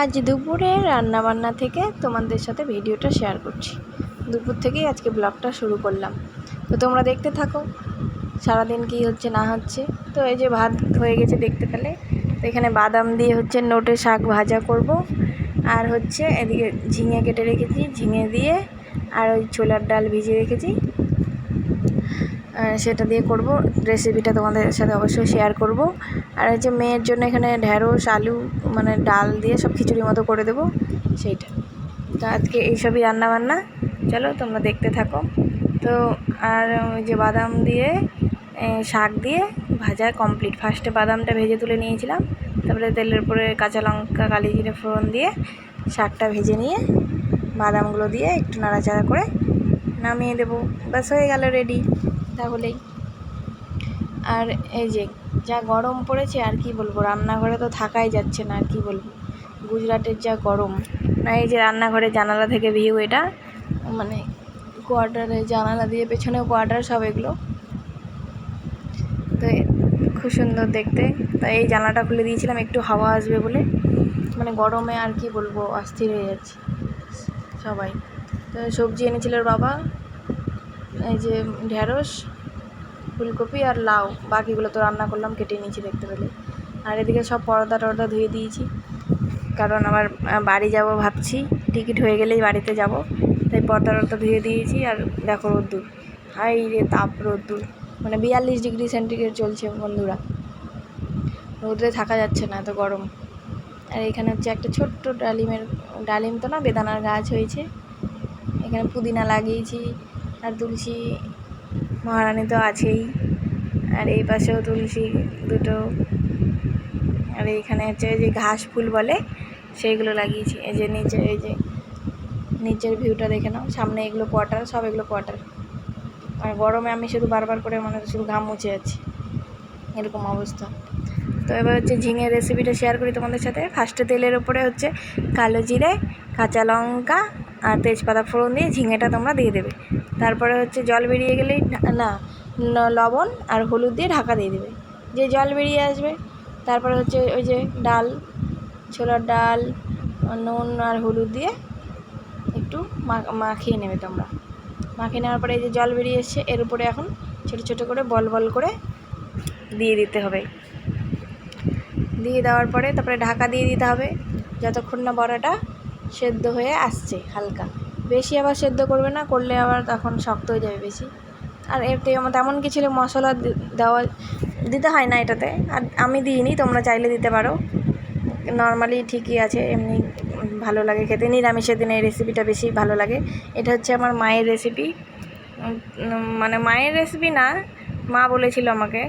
আজ দুপুরে রান্নাবান্না থেকে তোমাদের সাথে ভিডিওটা শেয়ার করছি। দুপুর থেকেই আজকে ব্লগটা শুরু করলাম। তো তোমরা দেখতে থাকো, সারাদিন কি হচ্ছে, না হচ্ছে। তো এই যে ভাত হয়ে গেছে দেখতে পেলে। তো এখানে বাদাম দিয়ে হচ্ছে নোটে শাক ভাজা করব। আর হচ্ছে এদিকে ঝিঙে কেটে রেখেছি, ঝিঙে দিয়ে আর ওই ছোলার ডাল ভিজিয়ে রেখেছি। সেটা দিয়ে করব। রেসিপিটা তোমাদের সাথে অবশ্যই শেয়ার করব। আর হচ্ছে মেয়ের জন্য এখানে ঢ্যাঁড়স আলু মানে ডাল দিয়ে সব খিচুড়ি মতো করে দেবো, সেইটা। তো আজকে এইসবই রান্না বান্না চলো তোমরা দেখতে থাকো। তো আর ওই যে বাদাম দিয়ে শাক দিয়ে ভাজা কমপ্লিট ফার্স্টে বাদামটা ভেজে তুলে নিয়েছিলাম। তারপরে তেলের উপরে কাঁচা লঙ্কা, কালি জিরে ফোড়ন দিয়ে শাকটা ভেজে নিয়ে বাদামগুলো দিয়ে একটু নাড়াচাড়া করে নামিয়ে দেবো। ব্যাস, হয়ে গেল রেডি। তাহলেই। আর এই যে, যা গরম পড়েছে আর কি বলব, রান্নাঘরে তো থাকাই যাচ্ছে না, আর কি বলব। গুজরাটের যা গরম, না এই যে রান্নাঘরে জানালা থেকে ভিউ এটা মানে কোয়ার্টারে জানালা দিয়ে পেছনেও কোয়ার্টার সব এগুলো। তো খুব সুন্দর দেখতে। তাই এই জানালাটা খুলে দিয়েছিলাম, একটু হাওয়া আসবে বলে। মানে গরমে আর কি বলব, অস্থির হয়ে যাচ্ছে সবাই। তো সবজি এনেছিল বাবা এই যে ঢ্যাঁড়স ফুলকপি আর লাউ, বাকিগুলো তো রান্না করলাম, কেটে নিয়েছি দেখতে পেলে। আর এদিকে সব পরদা টর্দা ধুয়ে দিয়েছি। কারণ আমার বাড়ি যাব ভাবছি, টিকিট হয়ে গেলেই বাড়িতে যাব। তাই পর্দা টর্দা ধুয়ে দিয়েছি আর দেখো রোদ্দুর। হাই রে তাপ রোদ্দুর। মানে বিয়াল্লিশ ডিগ্রি সেন্টিগ্রেড চলছে বন্ধুরা। রোদে থাকা যাচ্ছে না এত গরম। আর এখানে হচ্ছে একটা ছোট্ট ডালিমের, ডালিম তো না, বেদানার গাছ হয়েছে। এখানে পুদিনা লাগিয়েছি আর তুলসী মহারানী তো আছেই। আর এই পাশেও তুলসী দুটো। আর এইখানে হচ্ছে যে ঘাস ফুল বলে, সেইগুলো লাগিয়েছি। এই যে নিচে, এই যে নিচের ভিউটা দেখে নাও। সামনে এগুলো কোয়ার্টার সব এগুলো কোয়ার্টার আর গরমে আমি শুধু বারবার করে মানে শুধু ঘাম মুছে যাচ্ছি। এরকম অবস্থা। তো এবার হচ্ছে ঝিঙের রেসিপিটা শেয়ার করি তোমাদের সাথে। ফার্স্টে তেলের ওপরে হচ্ছে কালো জিরে, কাঁচা লঙ্কা আর তেজপাতা ফোড়ন দিয়ে ঝিঙেটা তোমরা দিয়ে দেবে। তারপরে হচ্ছে জল বেরিয়ে গেলেই না লবণ আর হলুদ দিয়ে ঢাকা দিয়ে দেবে। যে জল বেরিয়ে আসবে, তারপরে হচ্ছে ওই যে ডাল, ছোলার ডাল, নুন আর হলুদ দিয়ে একটু মাখিয়ে নেবে তোমরা। মাখিয়ে নেওয়ার পরে এই যে জল বেরিয়ে এসছে, এর উপরে এখন ছোটো ছোটো করে বল বল করে দিয়ে দিতে হবে। দিয়ে দেওয়ার পরে তারপরে ঢাকা দিয়ে দিতে হবে। যতক্ষণ না বড়াটা সেদ্ধ হয়ে আসছে হালকা। বেশি আবার সেদ্ধ করবে না, করলে আবার তখন শক্ত হয়ে যাবে বেশি। আর এতে তেমন কিছু মশলা দেওয়া, দিতে হয় না এটাতে। আর আমি দিইনি, তোমরা চাইলে দিতে পারো। নর্মালি ঠিকই আছে, এমনি ভালো লাগে খেতে। নিরামিষের দিনে এই রেসিপিটা বেশি ভালো লাগে। এটা হচ্ছে আমার মায়ের রেসিপি মানে মায়ের রেসিপি না, মা বলেছিল আমাকে।